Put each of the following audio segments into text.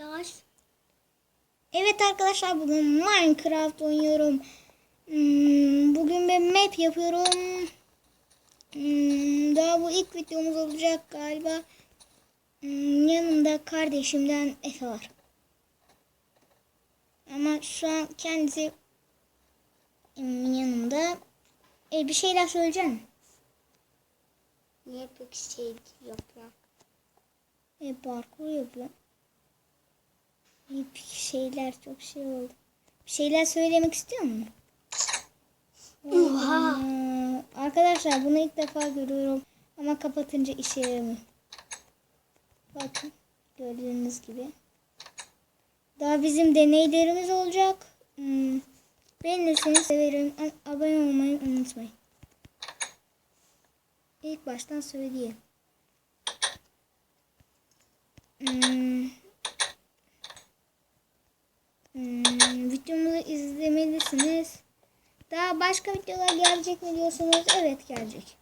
Yavaş. Evet arkadaşlar bugün Minecraft oynuyorum. Hmm, Bugün ben map yapıyorum. Hmm, Daha bu ilk videomuz olacak galiba. Hmm, Yanımda kardeşimden Efe var. Ama şu an kendisi yanımda. E, bir şeyler söyleyeceksin. Niye pek şey yapıyor? E, parkur yapıyor. Bir şeyler çok şey oldu. Bir şeyler söylemek istiyor musun? Oha. Ee, Arkadaşlar bunu ilk defa görüyorum. Ama kapatınca işe yaramıyor. Bakın. Gördüğünüz gibi. Daha bizim deneylerimiz olacak. Hmm. Beğenirseniz severim. A- Abone olmayı unutmayın. İlk baştan söyleyeyim. Hmm, başka videolar gelecek mi diyorsunuz? Evet gelecek.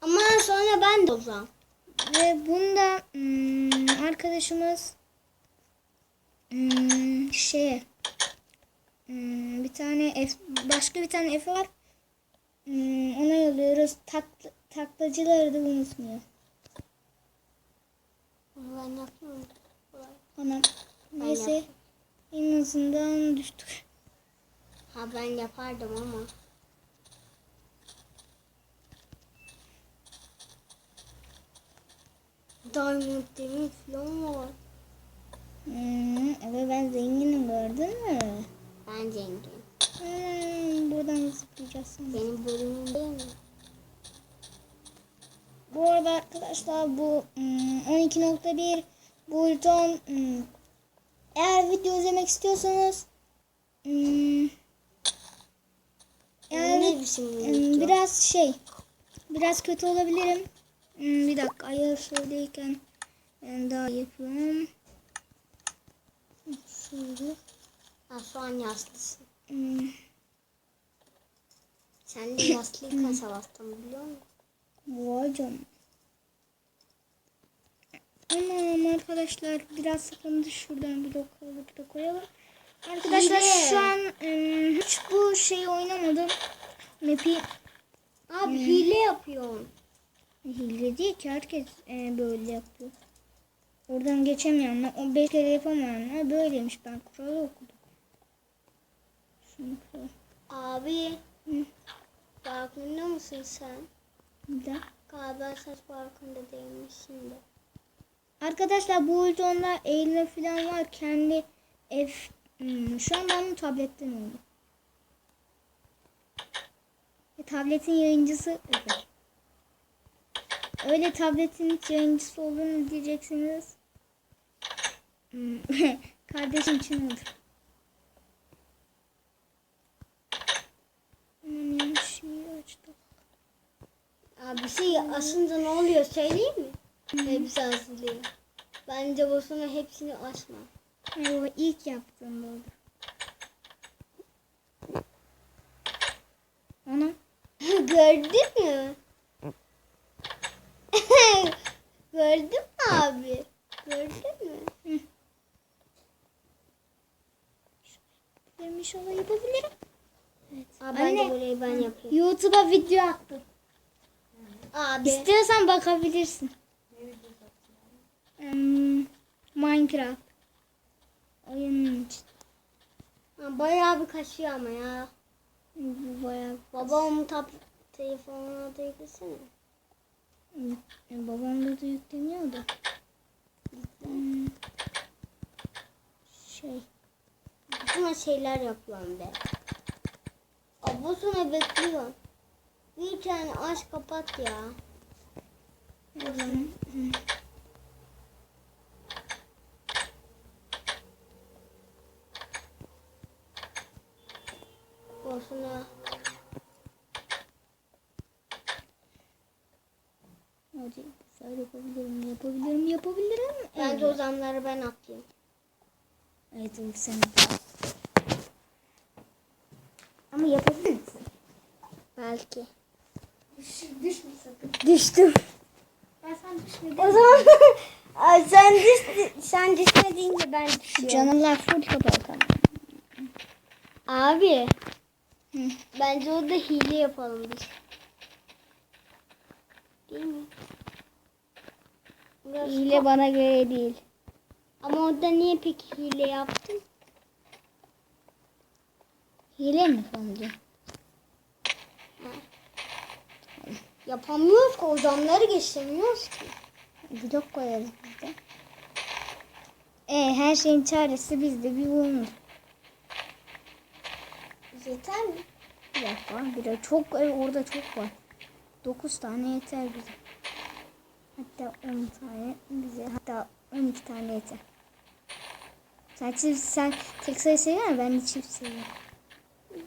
Ama sonra ben de olacağım. Ve bunda hmm, arkadaşımız hmm, şey hmm, bir tane F, başka bir tane F var. Hmm, ona yolluyoruz. Tak, taklacıları da unutmuyor. Ben. Anam. Ben Neyse. En azından düştük. Ha ben yapardım ama. Diamond demir falan var. Hmm, evet ben zenginim gördün mü? Ben zengin. Hmm, buradan zıplayacağız sonra. Benim bölümüm değil mi? Bu arada arkadaşlar bu hmm, 12.1 Bulton eğer video izlemek istiyorsanız eğer Ne biçim biraz şey biraz kötü olabilirim. Bir dakika ayar şöyleyken ben daha yapıyorum. Şöyle. Ha şu an yaşlısın. Hmm, Sen de yaşlıyken savaştın biliyor musun? Vay canına. Tamam arkadaşlar biraz sıkıntı şuradan bir blok da koyalım. Arkadaşlar Hile. şu an ım, hiç bu şeyi oynamadım. Map'i Abi hile yapıyorsun. hile değil ki herkes e, böyle yapıyor. Oradan geçemeyenler, o beş kere yapamayanlar böyleymiş. Ben kuralı okudum. Şunu. Abi Hı. farkında mısın sen? De. Galiba saç farkında değilmişsin de. Arkadaşlar bu oyunda eğilme falan var. Kendi F hmm, şu an ben tabletten oynuyorum. E, tabletin yayıncısı Efe. Öyle tabletin yayıncısı olduğunu diyeceksiniz. Hmm, Kardeşim için olur. Aman yanlış şeyi açtım. Abi şey asınca ne oluyor söyleyeyim mi? Hepsi asılıyor. Bence boşuna hepsini asma. Ay, o ilk yaptığım oldu. Ana. Gördün mü? Gördün mü abi? Gördün mü? Benim inşallah yapabilirim. Abi ben de Anne. burayı ben yapayım. YouTube'a video attım. Abi. İstiyorsan bakabilirsin. Hmm, Minecraft. İçin. Ha, Bayağı bir kaçıyor ama ya. Bayağı... Babamın tap telefonuna da yüklesene. E, Babamda da yükleniyor da. Hmm, şey. Buna şeyler yapıyorum be. Abi sonra bekliyorum. Bir tane aç kapat ya. O Boşuna. Hadi güzel yapabilirim, yapabilirim, yapabilirim. Bence Evet. o zamları ben atayım. Evet ilk sen. Ama yapabilir misin? Belki. Düş, düşme sakın. Düştüm. Ben sen düşme. O zaman sen düştü, sen düşme deyince ben düşüyorum. Canımlar full kapatalım. Abi Hı. bence orada hile yapalım biz. Değil mi? Biraz Hile bana göre değil. Ama orada niye peki hile yaptın? Hile mi sonucu? Yapamıyoruz ki o zamları ki. Blok koyarız biz de. E, her şeyin çaresi bizde bir bulunur. Yeter mi? Bir dakika. Bir de çok e, orada çok var. 9 tane yeter bize. Hatta 10 tane bize. Hatta 12 tane yeter. Sen çift sen tek sayı seviyor musun? Ben de çift seviyorum.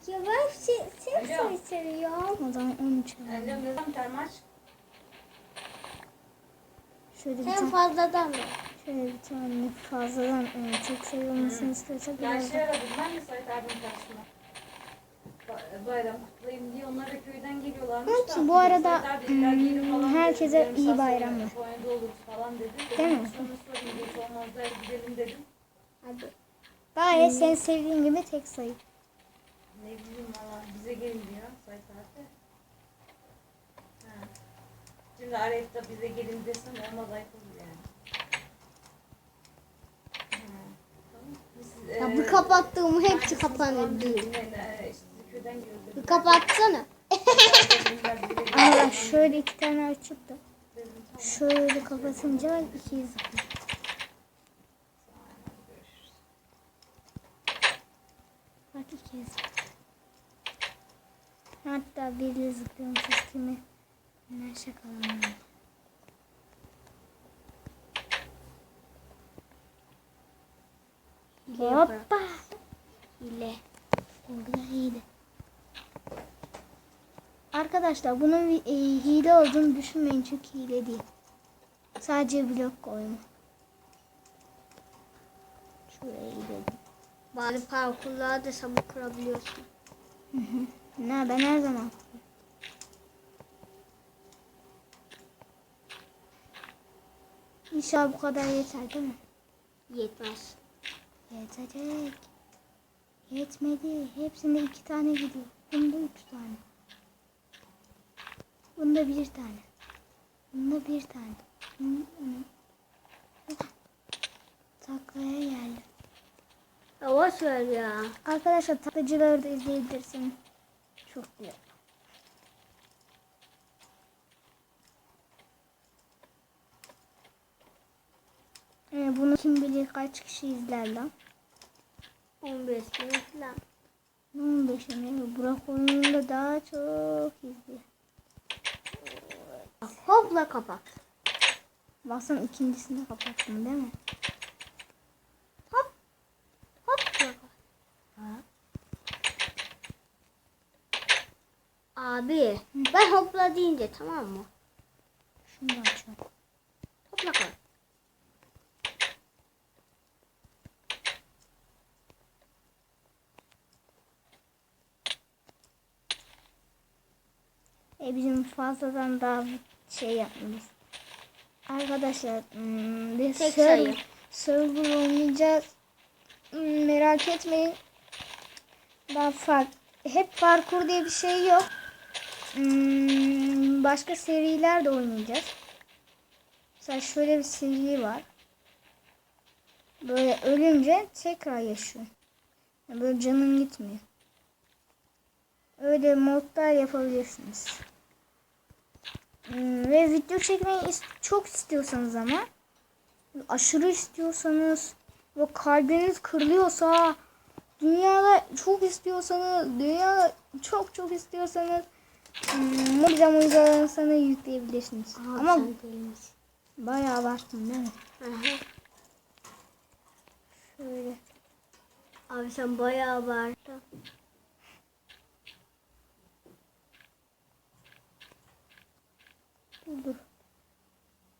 Ya ben şey, sen sayı seviyorum. O zaman 13 alalım. Ne zaman termaç? Şöyle bir Sen fazladan mı? şöyle bir tane fazladan tek sayı olmasını istiyorsak Ya biraz şey aradım ben de karşısına. Ba- Bayram kutlayayım diye onlar da köyden geliyorlarmış Evet, da. bu arada, dediler, hmm, gelin falan dedi. herkese Yarım iyi sonra bayramlar. Konya'da oluruz falan dedi. Dedim, Değil mi? Sonra sorayım geç olmaz da gidelim dedim. Hadi. Gayet sen sevdiğin gibi tek sayı. Ne bileyim valla bize gelin diyor abi. Ha. Şimdi arayıp da bize gelin desem olmaz ayıp olur yani. Ha, tamam. Biz, Ya bu kapattığım hepsi kapanır ben, e, işte kapatsana. Ama şöyle iki tane açıp da şöyle kapatınca bak ikiyi zıplıyor. Bak ikiye zıplıyor. Hatta biri zıplıyormuş şakalarım. Hile yaparım. Hoppa. Hile. Orada hile. Arkadaşlar bunun e, hile olduğunu düşünmeyin çünkü hile değil. Sadece blok koyma. Şuraya gidelim. Bari parkurlarda da sabuk kurabiliyorsun. Ne ben her zaman İnşallah bu kadar yeter değil mi? Yetmez. Yetecek. Yetmedi. Hepsinde iki tane gidiyor. Bunda üç tane. Bunda bir tane. Bunda bir tane. Taklaya geldi. Yavaş ver ya. Arkadaşlar taklacıları da izleyebilirsiniz. Çok güzel. Ee, bunu kim bilir kaç kişi izler lan? 15 bin falan. 15 mi? Burak oyununda daha çok izliyor. Hopla kapat. Baksana ikincisini kapattım değil mi? Hop. Hopla kapat. Abi ben hopla deyince tamam mı? Şunu da açalım. Hopla kapat. E bizim fazladan daha şey yapmamız. Arkadaşlar hmm, biz Tek server, server oynayacağız. Hmm, merak etmeyin. Daha fark, hep parkur diye bir şey yok. Hmm, başka seriler de oynayacağız. Mesela şöyle bir seri var. Böyle ölünce tekrar yaşıyor. Böyle canın gitmiyor. Öyle modlar yapabilirsiniz. Ve video çekmeyi çok istiyorsanız ama aşırı istiyorsanız ve kalbiniz kırılıyorsa dünyada çok istiyorsanız dünyada çok çok istiyorsanız hmm, Mucam uygulamasını yükleyebilirsiniz. Abi ama bayağı abarttın değil mi? Aha. Şöyle. Abi sen bayağı abarttın. Dur.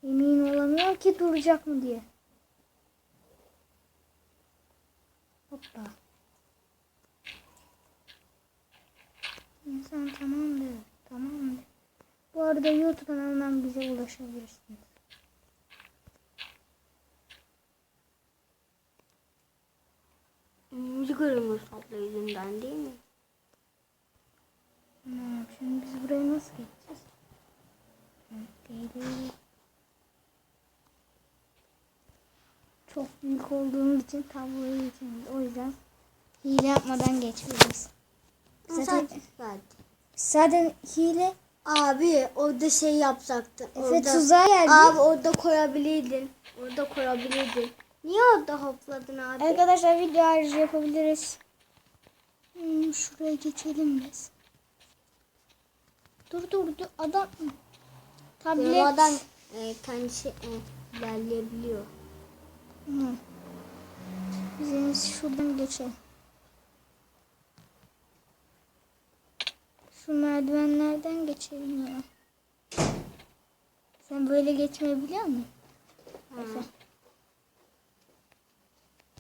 Emin olamıyorum ki duracak mı diye. Hoppa. İnsan tamamdır. Tamamdır. Bu arada YouTube kanalından bize ulaşabilirsiniz. Müzik ölümü satlı değil mi? Çok büyük olduğum için tabloyu geçemeyiz. O yüzden hile yapmadan geçiyoruz. Zaten, Zaten, hile Abi orada şey yapsaktı. Efe orada, tuzağa geldi. Abi orada koyabilirdin. Orada koyabilirdin. Niye orada hopladın abi? Arkadaşlar video ayrıca yapabiliriz. Hmm, şuraya geçelim biz. Dur dur dur adam. Tablet. Yamadan e, kendisi e, ilerleyebiliyor. Hı. Biz şuradan geçelim. Şu merdivenlerden geçelim ya. Sen böyle geçmeyi biliyor musun? Efe.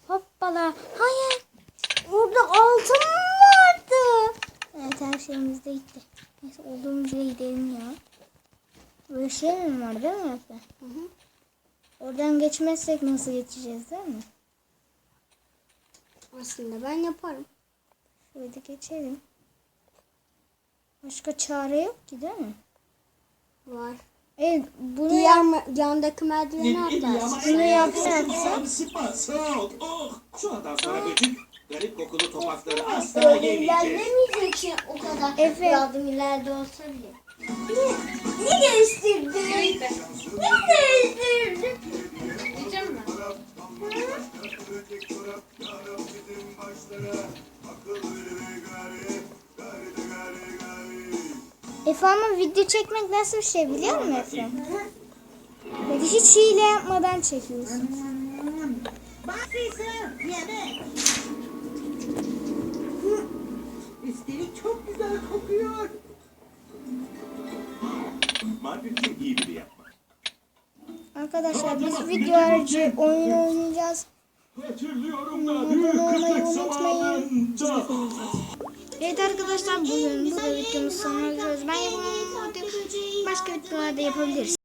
Hoppala. Hayır. Orada altın vardı? Evet her şeyimiz de gitti. Neyse olduğumuz yere gidelim ya. Böyle şey mi var değil mi Efe? Hı hı. Oradan geçmezsek nasıl geçeceğiz değil mi? Aslında ben yaparım. Şöyle geçelim. Başka çare yok ki değil mi? Var. Evet bunu Diğer me- yandaki merdiveni atlarsın. Bunu yapsak. Oh. Şu andan sonra garip kokulu topakları asla yemeyeceğiz. İlerlemeyeceksin o kadar. Efe. Yardım ileride olsa bile. Ne, ne değiştirdin? Ne değiştirdin? Efe ama video çekmek nasıl bir şey biliyor musun Efe? Böyle hiç hile yapmadan çekiyorsun. Üstelik çok güzel kokuyor. Çok iyi biri yapma. Arkadaşlar biz video harici oyun oynayacağız. Da Abone büyük olmayı unutmayın. Evet arkadaşlar bugün burada videomuz sonuna geliyoruz. Ben yapamam. Başka videolarda yapabiliriz.